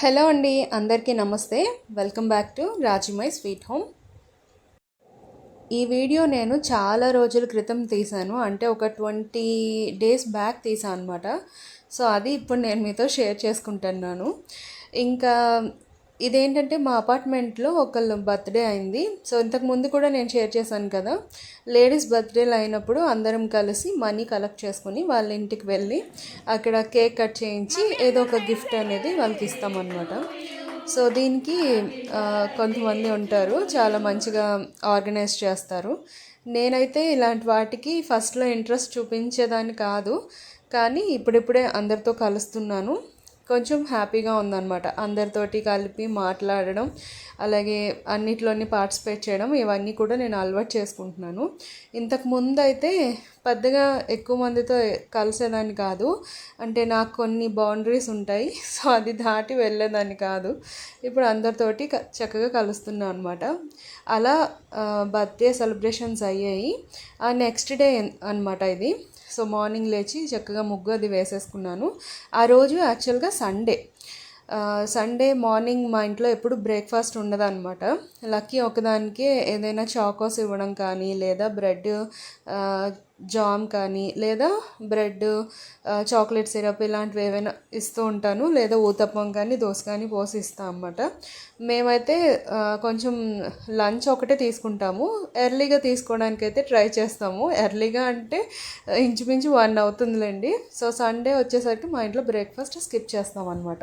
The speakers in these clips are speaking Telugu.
హలో అండి అందరికీ నమస్తే. Welcome back to Raji my sweet home ఈ వీడియో నేను చాలా రోజుల క్రితం తీశాను. అంటే ఒక ట్వంటీ డేస్ బ్యాక్ తీసాను అనమాట సో అది ఇప్పుడు నేను మీతో షేర్ చేసుకుంటున్నాను. ఇంకా ఇదేంటంటే మా అపార్ట్మెంట్లో ఒకళ్ళు బర్త్డే అయింది. సో ఇంతకు ముందు కూడా నేను షేర్ చేశాను కదా. లేడీస్ బర్త్డేలు అయినప్పుడు అందరం కలిసి మనీ కలెక్ట్ చేసుకుని వాళ్ళ ఇంటికి వెళ్ళి అక్కడ కేక్ కట్ చేయించి ఏదో ఒక గిఫ్ట్ అనేది వాళ్ళకి ఇస్తామన్నమాట. సో దీనికి కొంతమంది ఉంటారు. చాలా మంచిగా ఆర్గనైజ్ చేస్తారు. నేనైతే ఇలాంటి వాటికి ఫస్ట్లో ఇంట్రెస్ట్ చూపించేదాన్ని కాదు. కానీ ఇప్పుడిప్పుడే అందరితో కలుస్తున్నాను. కొంచెం హ్యాపీగా ఉందన్నమాట. అందరితోటి కలిపి మాట్లాడడం అలాగే అన్నిట్లోని పార్టిసిపేట్ చేయడం ఇవన్నీ కూడా నేను అలవాటు చేసుకుంటున్నాను. ఇంతకు ముందు అయితే పెద్దగా ఎక్కువ మందితో కలిసేదాన్ని కాదు. అంటే నాకు కొన్ని బౌండరీస్ ఉంటాయి సో అది దాటి వెళ్ళేదాన్ని కాదు. ఇప్పుడు అందరితోటి చక్కగా కలుస్తున్నాను అనమాట అలా బర్త్డే సెలబ్రేషన్స్ అయ్యాయి. ఆ నెక్స్ట్ డే అనమాట ఇది. సో మార్నింగ్ లేచి చక్కగా ముగ్గు అది వేసేసుకున్నాను. ఆ రోజు యాక్చువల్గా సండే. సండే మార్నింగ్ మా ఇంట్లో ఎప్పుడు బ్రేక్ఫాస్ట్ ఉండదన్నమాట. లక్కీ ఒకదానికే ఏదైనా చాకోస్ ఇవ్వడం కానీ లేదా బ్రెడ్ జామ్ కానీ లేదా బ్రెడ్ చాక్లెట్ సిరప్ ఇలాంటివి ఏవైనా ఇస్తూ ఉంటాను. లేదా ఊతప్పం కానీ దోశ కానీ పోసి ఇస్తాం అన్నమాట. మేమైతే కొంచెం లంచ్ ఒకటే తీసుకుంటాము. ఎర్లీగా తీసుకోవడానికి అయితే ట్రై చేస్తాము. ఎర్లీగా అంటే ఇంచుమించు వన్ అవుతుందిలేండి. సో సండే వచ్చేసరికి మా ఇంట్లో బ్రేక్ఫాస్ట్ స్కిప్ చేస్తాం అనమాట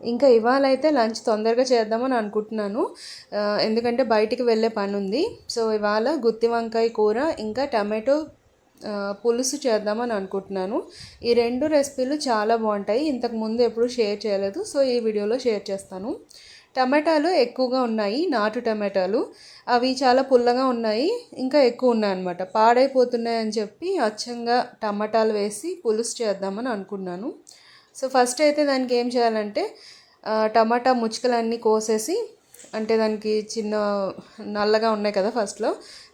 ఇంకా ఇవాళ అయితే లంచ్ తొందరగా చేద్దామని అనుకుంటున్నాను. ఎందుకంటే బయటికి వెళ్ళే పని ఉంది సో ఇవాళ గుత్తి వంకాయ కూర ఇంకా టమాటో పులుసు చేద్దామని అనుకుంటున్నాను. ఈ రెండు రెసిపీలు చాలా బాగుంటాయి. ఇంతకు ముందు ఎప్పుడు షేర్ చేయలేదు. సో ఈ వీడియోలో షేర్ చేస్తాను. టమాటాలు ఎక్కువగా ఉన్నాయి నాటు టమాటాలు. అవి చాలా పుల్లగా ఉన్నాయి ఇంకా ఎక్కువ ఉన్నాయి అనమాట పాడైపోతున్నాయి అని చెప్పి అచ్చంగా టమాటాలు వేసి పులుసు చేద్దామని అనుకున్నాను. సో ఫస్ట్ అయితే దానికి ఏం చేయాలంటే టమాటా ముచ్చుకలన్నీ కోసేసి అంటే దానికి చిన్న నల్లగా ఉన్నాయి కదా ఫస్ట్లో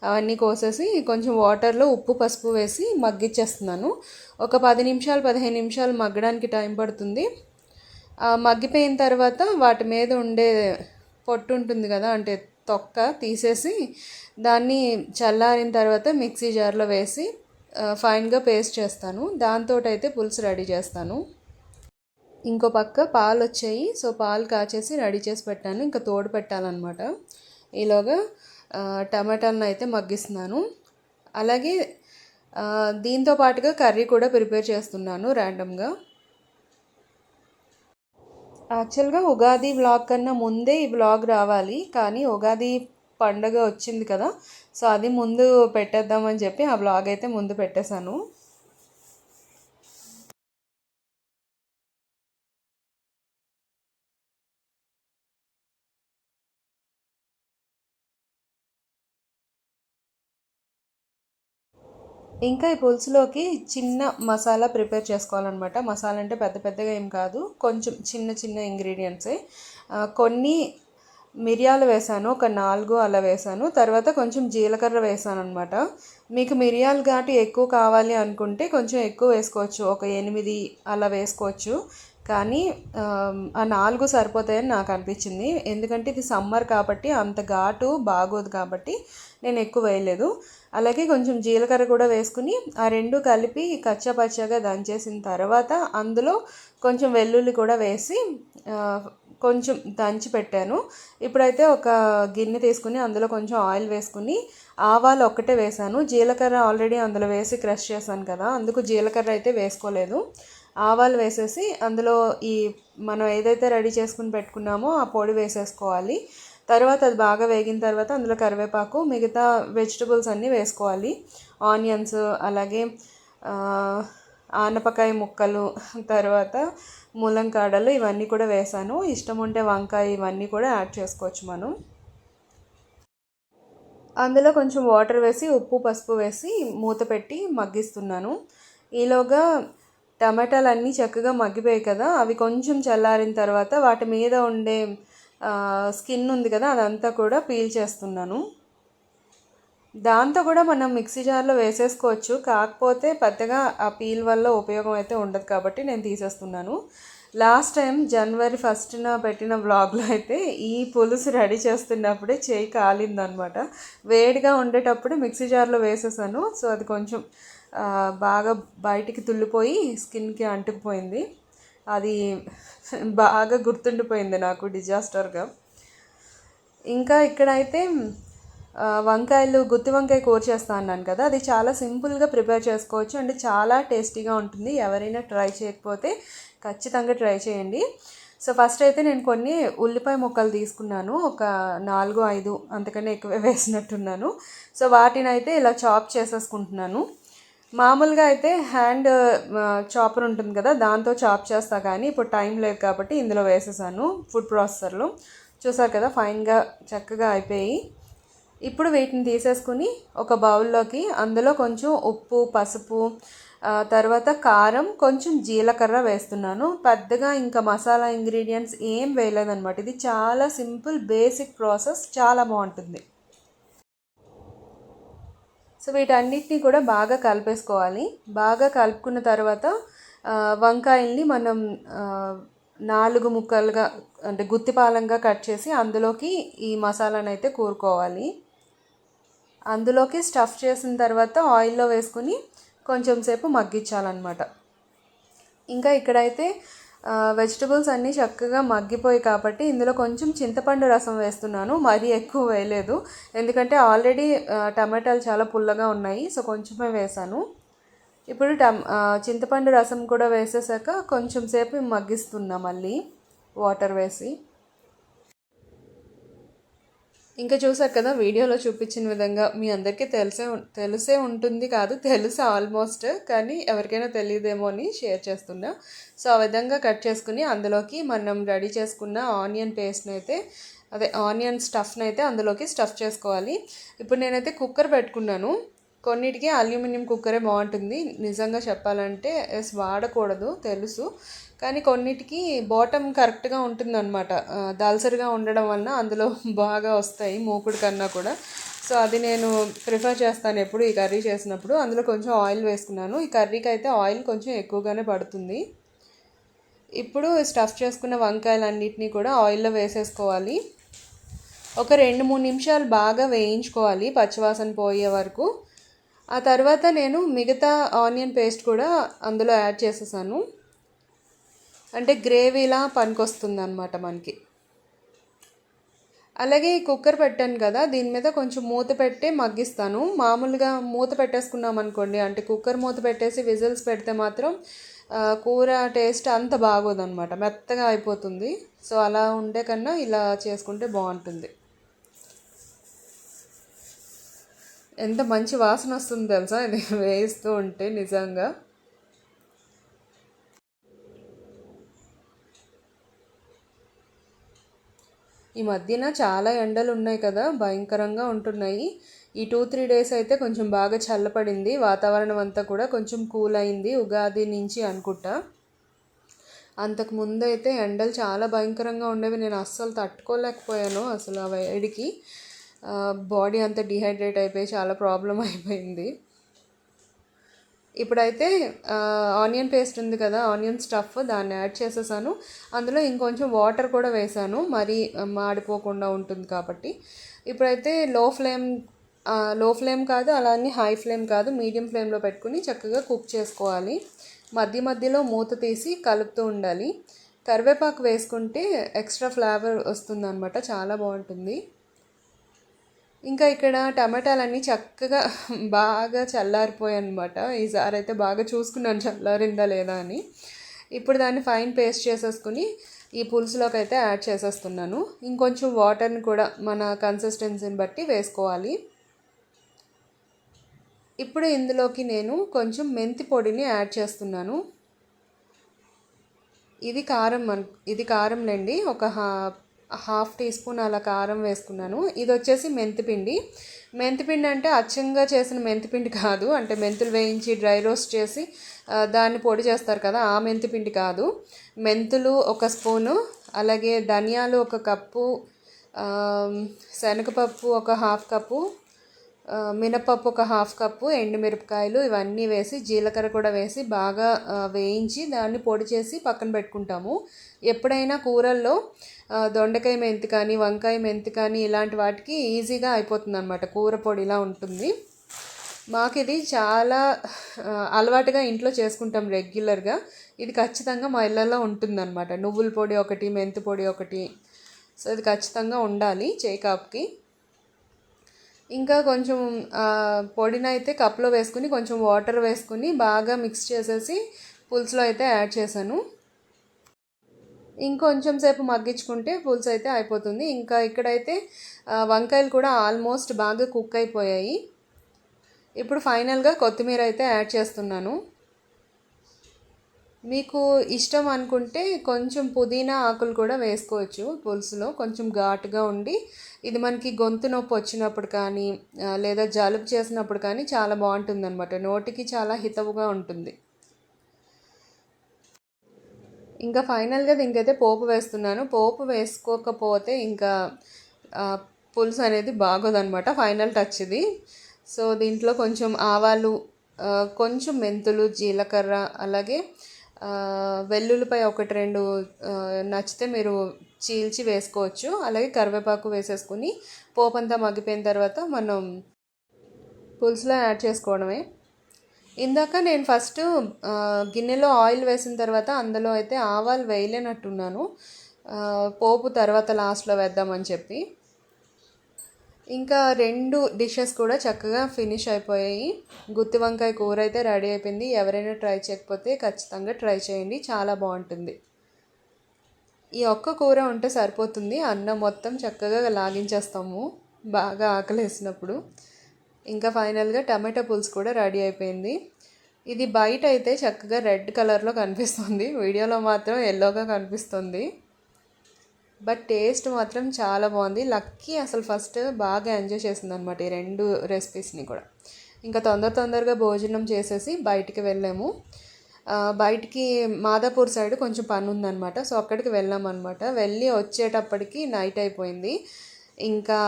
అవన్నీ కోసేసి కొంచెం వాటర్లో ఉప్పు పసుపు వేసి మగ్గిచ్చేస్తున్నాను. ఒక పది నిమిషాలు పదిహేను నిమిషాలు మగ్గడానికి టైం పడుతుంది. మగ్గిపోయిన తర్వాత వాటి మీద ఉండే పొట్టు ఉంటుంది కదా అంటే తొక్క తీసేసి దాన్ని చల్లారిన తర్వాత మిక్సీ జార్లో వేసి ఫైన్గా పేస్ట్ చేస్తాను. దాంతో అయితే పులుసు రెడీ చేస్తాను. ఇంకో పక్క పాలు వచ్చాయి సో పాలు కాచేసి రెడీ చేసి పెట్టాను. ఇంకా తోడు పెట్టాలన్నమాట. ఈలోగా టమాటాలను అయితే మగ్గిస్తున్నాను. అలాగే దీంతో పాటుగా కర్రీ కూడా ప్రిపేర్ చేస్తున్నాను ర్యాండమ్గా. యాక్చువల్గా ఉగాది బ్లాగ్ కన్నా ముందే ఈ బ్లాగ్ రావాలి. కానీ ఉగాది పండగ వచ్చింది కదా. సో అది ముందు పెట్టేద్దామని చెప్పి ఆ వ్లాగ్ అయితే ముందు పెట్టేశాను. ఇంకా ఈ పులుసులోకి చిన్న మసాలా ప్రిపేర్ చేసుకోవాలన్నమాట. మసాలా అంటే పెద్ద పెద్దగా ఏం కాదు. కొంచెం చిన్న చిన్న ఇంగ్రీడియంట్సే కొన్ని మిరియాలు వేసాను ఒక నాలుగు అలా వేసాను. తర్వాత కొంచెం జీలకర్ర వేసాను అనమాట మీకు మిరియాలు ఘాటు ఎక్కువ కావాలి అనుకుంటే కొంచెం ఎక్కువ వేసుకోవచ్చు. ఒక ఎనిమిది అలా వేసుకోవచ్చు. కానీ ఆ నాలుగు సరిపోతాయని నాకు అనిపించింది. ఎందుకంటే ఇది సమ్మర్ కాబట్టి అంత ఘాటు బాగోదు కాబట్టి నేను ఎక్కువ వేయలేదు. అలాగే కొంచెం జీలకర్ర కూడా వేసుకుని ఆ రెండు కలిపి కచ్చపచ్చగా దంచేసిన తర్వాత అందులో కొంచెం వెల్లుల్లి కూడా వేసి కొంచెం దంచి పెట్టాను. ఇప్పుడైతే ఒక గిన్నె తీసుకుని అందులో కొంచెం ఆయిల్ వేసుకుని ఆవాలు ఒక్కటే వేసాను. జీలకర్ర ఆల్రెడీ అందులో వేసి క్రష్ చేశాను కదా అందుకు జీలకర్ర అయితే వేసుకోలేదు. ఆవాలు వేసేసి అందులో ఈ మనం ఏదైతే రెడీ చేసుకుని పెట్టుకున్నామో ఆ పొడి వేసేసుకోవాలి. తర్వాత అది బాగా వేగిన తర్వాత అందులో కరివేపాకు మిగతా వెజిటబుల్స్ అన్నీ వేసుకోవాలి. ఆనియన్స్ అలాగే ఆనపకాయ ముక్కలు తర్వాత ములంకాడలు ఇవన్నీ కూడా వేసాను. ఇష్టం ఉంటే వంకాయ ఇవన్నీ కూడా యాడ్ చేసుకోవచ్చు మనం. అందులో కొంచెం వాటర్ వేసి ఉప్పు పసుపు వేసి మూత పెట్టి మగ్గిస్తున్నాను. ఈలోగా టమాటాలు అన్నీ చక్కగా మగ్గిపోయాయి కదా అవి కొంచెం చల్లారిన తర్వాత వాటి మీద ఉండే స్కిన్ ఉంది కదా అదంతా కూడా పీల్ చేస్తున్నాను. దాంతో కూడా మనం మిక్సీ జార్లో వేసేసుకోవచ్చు. కాకపోతే పెద్దగా ఆ పీల్ వల్ల ఉపయోగం అయితే ఉండదు కాబట్టి నేను తీసేస్తున్నాను. లాస్ట్ టైం జనవరి ఫస్ట్న పెట్టిన వ్లాగ్లో అయితే ఈ పులుసు రెడీ చేస్తున్నప్పుడే చేయి కాలిందనమాట. వేడిగా ఉండేటప్పుడు మిక్సీ జార్లో వేసేసాను. సో అది కొంచెం బాగా బయటికి తుల్లిపోయి స్కిన్కి అంటుకుపోయింది. అది బాగా గుర్తుండిపోయింది నాకు డిజాస్టర్గా. ఇంకా ఇక్కడైతే వంకాయలు గుత్తి వంకాయ కూర చేస్తా అన్నాను కదా అది చాలా సింపుల్గా ప్రిపేర్ చేసుకోవచ్చు అండ్ చాలా టేస్టీగా ఉంటుంది. ఎవరైనా ట్రై చేయకపోతే ఖచ్చితంగా ట్రై చేయండి. సో ఫస్ట్ అయితే నేను కొన్ని ఉల్లిపాయ ముక్కలు తీసుకున్నాను. ఒక నాలుగు ఐదు అంతకన్నా ఎక్కువ వేసినట్టున్నాను. సో వాటిని అయితే ఇలా చాప్ చేసేసుకుంటున్నాను. మామూలుగా అయితే హ్యాండ్ చాపర్ ఉంటుంది కదా దాంతో చాప్ చేస్తా కానీ ఇప్పుడు టైం లేదు కాబట్టి ఇందులో వేసేసాను ఫుడ్ ప్రాసెసర్లో. చూసారు కదా ఫైన్గా చక్కగా అయిపోయి. ఇప్పుడు వీటిని తీసేసుకుని ఒక బౌల్లోకి అందులో కొంచెం ఉప్పు పసుపు తర్వాత కారం కొంచెం జీలకర్ర వేస్తున్నాను. పెద్దగా ఇంకా మసాలా ఇంగ్రీడియంట్స్ ఏం వేయలేదన్నమాట. ఇది చాలా సింపుల్ బేసిక్ ప్రాసెస్ చాలా బాగుంటుంది. సో వీటన్నిటిని కూడా బాగా కలిపేసుకోవాలి. బాగా కలుపుకున్న తర్వాత వంకాయల్ని మనం నాలుగు ముక్కలుగా అంటే గుత్తిపాలంగా కట్ చేసి అందులోకి ఈ మసాలాను అయితే కూరుకోవాలి. అందులోకి స్టఫ్ చేసిన తర్వాత ఆయిల్లో వేసుకుని కొంచెం సేపు మగ్గించాలన్నమాట. ఇంకా ఇక్కడైతే వెజిటబుల్స్ అన్నీ చక్కగా మగ్గిపోయి కాబట్టి ఇందులో కొంచెం చింతపండు రసం వేస్తున్నాను. మరీ ఎక్కువ వేయలేదు. ఎందుకంటే ఆల్రెడీ టమాటాలు చాలా పుల్లగా ఉన్నాయి. సో కొంచెమే వేసాను ఇప్పుడు టమ్ చింతపండు రసం కూడా వేసేసాక కొంచెం సేపు మగ్గిస్తున్నా మళ్ళీ. వాటర్ వేసి. ఇంకా చూసారు కదా వీడియోలో చూపించిన విధంగా మీ అందరికీ తెలిసే తెలిసే ఉంటుంది కాదు తెలుసు ఆల్మోస్ట్ కానీ ఎవరికైనా తెలియదేమో అని షేర్ చేస్తున్నా. సో ఆ విధంగా కట్ చేసుకుని అందులోకి మనం రెడీ చేసుకున్న ఆనియన్ పేస్ట్ని అయితే అదే ఆనియన్ స్టఫ్ని అయితే అందులోకి స్టఫ్ చేసుకోవాలి. ఇప్పుడు నేనైతే కుక్కర్ పెట్టుకున్నాను. కొన్నిటికి అల్యూమినియం కుక్కరే బాగుంటుంది. నిజంగా చెప్పాలంటే ఎస్ వాడకూడదు తెలుసు. కానీ కొన్నిటికి బాటమ్ కరెక్ట్గా ఉంటుందన్నమాట. దాల్సరిగా ఉండడం వలన అందులో బాగా వస్తాయి మూకుడు కన్నా కూడా. సో అది నేను ప్రిఫర్ చేస్తాను ఎప్పుడు ఈ కర్రీ చేసినప్పుడు. అందులో కొంచెం ఆయిల్ వేసుకున్నాను. ఈ కర్రీకి అయితే ఆయిల్ కొంచెం ఎక్కువగానే పడుతుంది. ఇప్పుడు స్టఫ్ చేసుకున్న వంకాయలన్నిటినీ కూడా ఆయిల్లో వేసేసుకోవాలి. ఒక రెండు మూడు నిమిషాలు బాగా వేయించుకోవాలి పచ్చివాసన పోయే వరకు. ఆ తర్వాత నేను మిగతా ఆనియన్ పేస్ట్ కూడా అందులో యాడ్ చేసేసాను. అంటే గ్రేవీలా పనికొస్తుంది అనమాట మనకి. అలాగే ఈ కుక్కర్ పెట్టాను కదా దీని మీద కొంచెం మూత పెట్టి మగ్గిస్తాను. మామూలుగా మూత పెట్టేసుకున్నాం అనుకోండి అంటే కుక్కర్ మూత పెట్టేసి విజిల్స్ పెడితే మాత్రం కూర టేస్ట్ అంత బాగోదన్నమాట. మెత్తగా అయిపోతుంది. సో అలా ఉండే కన్నా ఇలా చేసుకుంటే బాగుంటుంది. ఎంత మంచి వాసన వస్తుంది తెలుసా? ఇది వేస్తూ ఉంటే నిజంగా. ఈ మధ్యన చాలా ఎండలు ఉన్నాయి కదా భయంకరంగా ఉంటున్నాయి. ఈ టూ త్రీ డేస్ అయితే కొంచెం బాగా చల్లపడింది. వాతావరణం అంతా కూడా కొంచెం కూల్ అయింది ఉగాది నుంచి అనుకుంటా. అంతకు ముందు అయితే ఎండలు చాలా భయంకరంగా ఉండేవి. నేను అస్సలు తట్టుకోలేకపోయాను అసలు ఆ వేడికి. బాడీ అంతా డిహైడ్రేట్ అయిపోయి చాలా ప్రాబ్లం అయిపోయింది. ఇప్పుడైతే ఆనియన్ పేస్ట్ ఉంది కదా ఆనియన్ స్టఫ్ దాన్ని యాడ్ చేసేసాను. అందులో ఇంకొంచెం వాటర్ కూడా వేసాను. మరి మాడిపోకుండా ఉంటుంది కాబట్టి. ఇప్పుడైతే లో ఫ్లేమ్లో ఫ్లేమ్ కాదు అలానే హై ఫ్లేమ్ కాదు మీడియం ఫ్లేమ్లో పెట్టుకుని చక్కగా కుక్ చేసుకోవాలి. మధ్య మధ్యలో మూత తీసి కలుపుతూ ఉండాలి. కరివేపాకు వేసుకుంటే ఎక్స్ట్రా ఫ్లేవర్ వస్తుందన్నమాట. చాలా బాగుంటుంది. ఇంకా ఇక్కడ టమాటాలన్నీ చక్కగా బాగా చల్లారిపోయాయి అనమాట ఈసారి అయితే బాగా చూసుకున్నాను చల్లారిందా లేదా అని. ఇప్పుడు దాన్ని ఫైన్ పేస్ట్ చేసేసుకుని ఈ పులుసులోకి అయితే యాడ్ చేసేస్తున్నాను. ఇంకొంచెం వాటర్ని కూడా మన కన్సిస్టెన్సీని బట్టి వేసుకోవాలి. ఇప్పుడు ఇందులోకి నేను కొంచెం మెంతి పొడిని యాడ్ చేస్తున్నాను. ఇది కారం ఇది కారంలేండి ఒక హా హాఫ్ టీ స్పూన్ అలా కారం వేసుకున్నాను. ఇది వచ్చేసి మెంతిపిండి. మెంతిపిండి అంటే అచ్చంగా చేసిన మెంతిపిండి కాదు. అంటే మెంతులు వేయించి డ్రై రోస్ట్ చేసి దాన్ని పొడి చేస్తారు కదా ఆ మెంతిపిండి కాదు. మెంతులు ఒక స్పూను అలాగే ధనియాలు ఒక కప్పు శనగపప్పు ఒక హాఫ్ కప్పు మినపప్పు ఒక హాఫ్ కప్పు ఎండుమిరపకాయలు ఇవన్నీ వేసి జీలకర్ర కూడా వేసి బాగా వేయించి దాన్ని పొడి చేసి పక్కన పెట్టుకుంటాము. ఎప్పుడైనా కూరల్లో దొండకాయ మెంతి కానీ వంకాయ మెంతి కానీ ఇలాంటి వాటికి ఈజీగా అయిపోతుంది అనమాట కూర పొడిలా ఉంటుంది. మాకు ఇది చాలా అలవాటుగా ఇంట్లో చేసుకుంటాం రెగ్యులర్గా. ఇది ఖచ్చితంగా మా ఇళ్ళల్లో ఉంటుందన్నమాట. నువ్వుల పొడి ఒకటి మెంతి పొడి ఒకటి. సో ఇది ఖచ్చితంగా ఉండాలి చేకాప్కి ఇంకా కొంచెం పొడిని అయితే కప్లో వేసుకుని కొంచెం వాటర్ వేసుకుని బాగా మిక్స్ చేసేసి పులుసులో అయితే యాడ్ చేశాను. ఇంకొంచెం సేపు మగ్గించుకుంటే పులుసు అయితే అయిపోతుంది. ఇంకా ఇక్కడైతే వంకాయలు కూడా ఆల్మోస్ట్ బాగా కుక్ అయిపోయాయి. ఇప్పుడు ఫైనల్గా కొత్తిమీర అయితే యాడ్ చేస్తున్నాను. మీకు ఇష్టం అనుకుంటే కొంచెం పుదీనా ఆకులు కూడా వేసుకోవచ్చు పులుసులో. కొంచెం ఘాటుగా ఉండి ఇది మనకి గొంతు నొప్పి వచ్చినప్పుడు కానీ లేదా జలుబు చేసినప్పుడు కానీ చాలా బాగుంటుంది అనమాట నోటికి చాలా హితవుగా ఉంటుంది. ఇంకా ఫైనల్గా దీనికైతే పోపు వేస్తున్నాను. పోపు వేసుకోకపోతే ఇంకా పులుసు అనేది బాగోదనమాట ఫైనల్ టచ్ ఇది. సో దీంట్లో కొంచెం ఆవాలు కొంచెం మెంతులు జీలకర్ర అలాగే వెల్లుల్లిపై ఒకటి రెండు నచ్చితే మీరు చీల్చి వేసుకోవచ్చు. అలాగే కరివేపాకు వేసేసుకుని పోపు అంతా మగ్గిపోయిన తర్వాత మనం పులుసులో యాడ్ చేసుకోవడమే. ఇందాక నేను ఫస్ట్ గిన్నెలో ఆయిల్ వేసిన తర్వాత అందులో అయితే ఆవాలు వేయలేనట్టున్నాను. పోపు తర్వాత లాస్ట్లో వేద్దామని చెప్పి. ఇంకా రెండు డిషెస్ కూడా చక్కగా ఫినిష్ అయిపోయాయి. గుత్తి వంకాయ కూర అయితే రెడీ అయిపోయింది. ఎవరైనా ట్రై చేయకపోతే ఖచ్చితంగా ట్రై చేయండి. చాలా బాగుంటుంది. ఈ ఒక్క కూర ఉంటే సరిపోతుంది. అన్నం మొత్తం చక్కగా లాగించేస్తాము. బాగా ఆకలేసినప్పుడు. ఇంకా ఫైనల్గా టమాటా పులుసు కూడా రెడీ అయిపోయింది. ఇది బయట అయితే చక్కగా రెడ్ కలర్లో కనిపిస్తుంది. వీడియోలో మాత్రం ఎల్లోగా కనిపిస్తుంది. బట్ టేస్ట్ మాత్రం చాలా బాగుంది. లక్కీ అసలు ఫస్ట్ బాగా ఎంజాయ్ చేసింది అనమాట ఈ రెండు రెసిపీస్ని కూడా. ఇంకా తొందర తొందరగా భోజనం చేసేసి బయటికి వెళ్ళాము. బయటికి మాదాపూర్ సైడ్ కొంచెం పని ఉందన్నమాట. సో అక్కడికి వెళ్ళామన్నమాట. వెళ్ళి వచ్చేటప్పటికి నైట్ అయిపోయింది. ఇంకా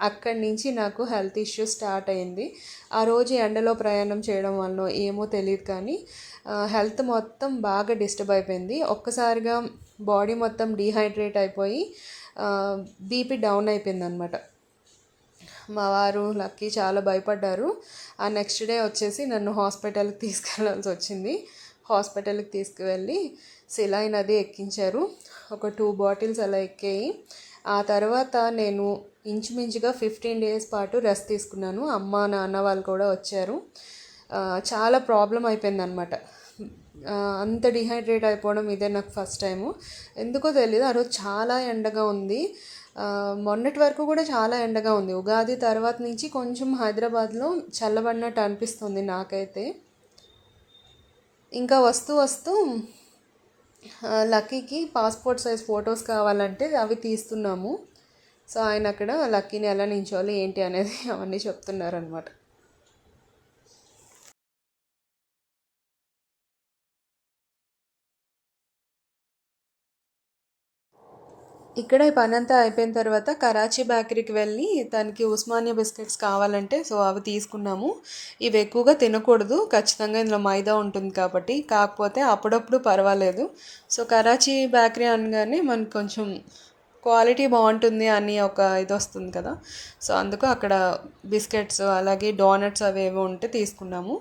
అక్కడి నుంచి నాకు హెల్త్ ఇష్యూ స్టార్ట్ అయింది. ఆ రోజు ఎండలో ప్రయాణం చేయడం వల్ల ఏమో తెలియదు కానీ హెల్త్ మొత్తం బాగా డిస్టర్బ్ అయిపోయింది. ఒక్కసారిగా బాడీ మొత్తం డీహైడ్రేట్ అయిపోయి బీపీ డౌన్ అయిపోయింది అనమాట మా వారు లక్కీ చాలా భయపడ్డారు. ఆ నెక్స్ట్ డే వచ్చేసి నన్ను హాస్పిటల్కి తీసుకెళ్ళాల్సి వచ్చింది. హాస్పిటల్కి తీసుకువెళ్ళి సిలైన్ అది ఎక్కించారు. ఒక టూ బాటిల్స్ అలా ఎక్కాయి. ఆ తర్వాత నేను ఇంచుమించుగా ఫిఫ్టీన్ డేస్ పాటు రెస్ట్ తీసుకున్నాను. అమ్మ నాన్న వాళ్ళు కూడా వచ్చారు. చాలా ప్రాబ్లం అయిపోయిందనమాట అంత డిహైడ్రేట్ అయిపోవడం ఇదే నాకు ఫస్ట్ టైము. ఎందుకో తెలియదు ఆ రోజు చాలా ఎండగా ఉంది. మొన్నటి వరకు కూడా చాలా ఎండగా ఉంది. ఉగాది తర్వాత నుంచి కొంచెం హైదరాబాద్లో చల్లబడినట్టు అనిపిస్తుంది నాకైతే. ఇంకా వస్తూ వస్తూ లక్కీకి పాస్పోర్ట్ సైజ్ ఫొటోస్ కావాలంటే అవి తీస్తున్నాము. సో ఆయన అక్కడ లక్కీని ఎలా నించోవాలి ఏంటి అనేది అవన్నీ చెప్తున్నారనమాట ఇక్కడ ఈ పని అంతా అయిపోయిన తర్వాత కరాచీ బేకరీకి వెళ్ళి తనకి ఉస్మానియా బిస్కెట్స్ కావాలంటే సో అవి తీసుకున్నాము. ఇవి ఎక్కువగా తినకూడదు. ఖచ్చితంగా ఇందులో మైదా ఉంటుంది కాబట్టి. కాకపోతే అప్పుడప్పుడు పర్వాలేదు. సో కరాచీ బేకరీ అనగానే మనకు కొంచెం క్వాలిటీ బాగుంటుంది అని ఒక ఇది వస్తుంది కదా. సో అందుకు అక్కడ బిస్కెట్స్ అలాగే డోనట్స్ అవి ఏవో ఉంటే తీసుకున్నాము.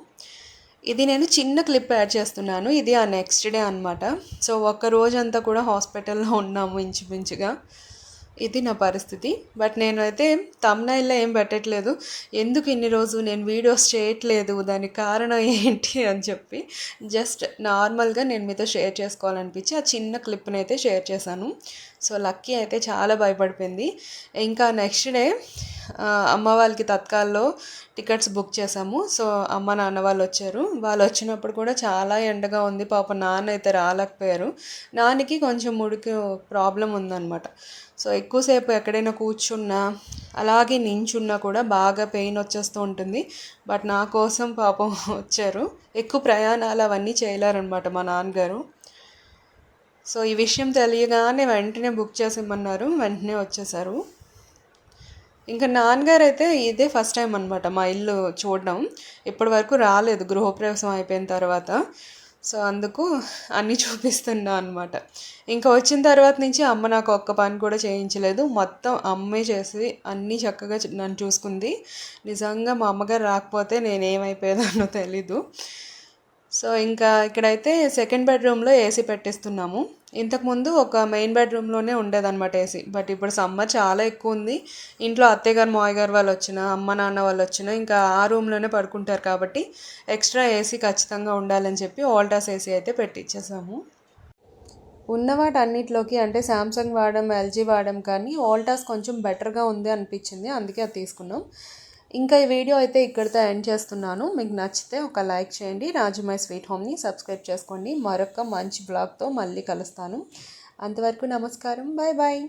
ఇది నేను చిన్న క్లిప్ యాడ్ చేస్తున్నాను. ఇది ఆ నెక్స్ట్ డే అనమాట సో ఒక్క రోజంతా కూడా హాస్పిటల్లో ఉన్నాము ఇంచుమించుగా. ఇది నా పరిస్థితి. బట్ నేనైతే తమ్నైల్లో ఏం పెట్టట్లేదు. ఎందుకు ఇన్ని రోజు నేను వీడియోస్ చేయట్లేదు? దానికి కారణం ఏంటి అని చెప్పి జస్ట్ నార్మల్గా నేను మీతో షేర్ చేసుకోవాలనిపించి ఆ చిన్న క్లిప్ని అయితే షేర్ చేశాను. సో లక్కీ అయితే చాలా భయపడిపోయింది. ఇంకా నెక్స్ట్ డే అమ్మ వాళ్ళకి తత్కాల్లో టికెట్స్ బుక్ చేసాము సో అమ్మ నాన్న వాళ్ళు వచ్చారు. వాళ్ళు వచ్చినప్పుడు కూడా చాలా ఎండగా ఉంది. పాప నాన్న అయితే రాలేకపోయారు. నాన్నకి కొంచెం ముడికి ప్రాబ్లం ఉందన్నమాట. సో ఎక్కువసేపు ఎక్కడైనా కూర్చున్నా అలాగే నించున్నా కూడా బాగా పెయిన్ వచ్చేస్తూ ఉంటుంది. బట్ నా కోసం పాపం వచ్చారు. ఎక్కువ ప్రయాణాలు అవన్నీ చేయలేరనమాట మా నాన్నగారు. సో ఈ విషయం తెలియగానే వెంటనే బుక్ చేసేమన్నారు వెంటనే వచ్చేసారు. ఇంకా నాన్నగారు అయితే ఇదే ఫస్ట్ టైం అనమాట మా ఇల్లు చూడడం. ఇప్పటి వరకు రాలేదు. గృహప్రవేశం అయిపోయిన తర్వాత. సో అందుకు అన్నీ చూపిస్తున్నా అనమాట ఇంకా వచ్చిన తర్వాత నుంచి అమ్మ నాకు ఒక్క పని కూడా చేయించలేదు. మొత్తం అమ్మే చేసి అన్నీ చక్కగా నన్ను చూసుకుంది. నిజంగా మా అమ్మగారు రాకపోతే నేను ఏమైపోయేదానో తెలీదు. సో ఇంకా ఇక్కడైతే సెకండ్ బెడ్రూమ్లో ఏసీ పెట్టేస్తున్నాము. ఇంతకుముందు ఒక మెయిన్ బెడ్రూమ్లోనే ఉండేదన్నమాట ఏసీ. బట్ ఇప్పుడు సమ్మర్ చాలా ఎక్కువ ఉంది. ఇంట్లో అత్తయ్య గారు మావయ్య గారు వాళ్ళు వచ్చినా అమ్మ నాన్న వాళ్ళు వచ్చినా ఇంకా ఆ రూమ్లోనే పడుకుంటారు కాబట్టి ఎక్స్ట్రా ఏసీ ఖచ్చితంగా ఉండాలని చెప్పి ఓల్టాస్ ఏసీ అయితే పెట్టించేసాము ఉన్న వాటన్నిటిలోకి అంటే శాంసంగ్ వాడడం ఎల్జీ వాడడం కానీ ఓల్టాస్ కొంచెం బెటర్గా ఉంది అనిపించింది. అందుకే అది తీసుకున్నాం. ఇంకా ఈ వీడియో అయితే ఇక్కడితో ఎండ్ చేస్తున్నాను. మీకు నచ్చితే ఒక లైక్ చేయండి. రాజుమై స్వీట్ హోమ్ని సబ్స్క్రైబ్ చేసుకోండి. మరొక మంచి బ్లాగ్తో మళ్ళీ కలుస్తాను. అంతవరకు నమస్కారం. Bye bye